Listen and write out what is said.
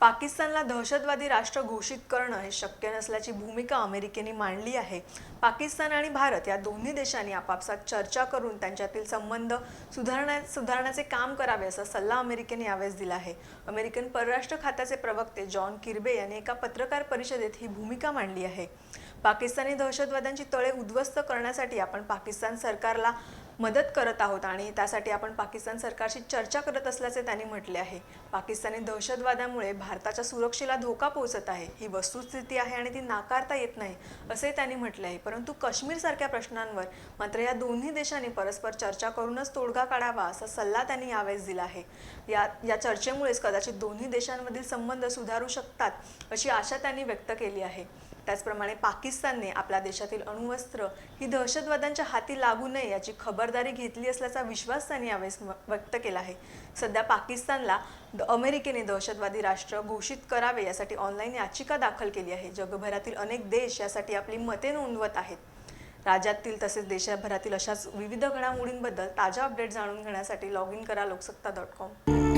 पाकिस्तानला दहशतवादी राष्ट्र घोषित करणं हे शक्य नसल्याची भूमिका अमेरिकेने मांडली आहे. पाकिस्तान आणि भारत या दोन्ही देशांनी आपापसात चर्चा करून त्यांच्यातील संबंध सुधारण्या सुधारण्याचे काम करावे असा सल्ला अमेरिकेने यावेळेस दिला आहे. अमेरिकन परराष्ट्र खात्याचे प्रवक्ते जॉन किर्बे यांनी एका पत्रकार परिषदेत ही भूमिका मांडली आहे. पाकिस्तानी दहशतवाद्यांची तळे उद्ध्वस्त करण्यासाठी आपण पाकिस्तान सरकारला मदत करत आहोत आणि त्यासाठी आपण पाकिस्तान सरकारशी चर्चा करत असल्याचे त्यांनी म्हटले आहे. पाकिस्तानी दहशतवादामुळे भारताच्या सुरक्षेला धोका पोहोचत आहे. ही वस्तुस्थिती आहे आणि ती नाकारता येत नाही असे त्यांनी म्हटले आहे. परंतु काश्मीरसारख्या प्रश्नांवर मात्र या दोन्ही देशांनी परस्पर चर्चा करूनच तोडगा काढावा असा सल्ला त्यांनी यावेळेस दिला आहे. या या चर्चेमुळेच कदाचित दोन्ही देशांमधील संबंध सुधारू शकतात अशी आशा त्यांनी व्यक्त केली आहे. त्याचप्रमाणे पाकिस्तानने आपल्या देशातील अणुवस्त्र ही दहशतवाद्यांच्या हाती लागू नये याची खबरदारी घेतली असल्याचा विश्वास त्यांनी यावेळेस व्यक्त केला आहे. सध्या पाकिस्तानला द- अमेरिकेने दहशतवादी राष्ट्र घोषित करावे यासाठी ऑनलाईन याचिका दाखल केली आहे. जगभरातील अनेक देश यासाठी आपली मते नोंदवत आहेत. राज्यातील तसेच देशभरातील अशाच विविध घडामोडींबद्दल ताज्या अपडेट जाणून घेण्यासाठी लॉग इन करा लोकसत्ता डॉट कॉम.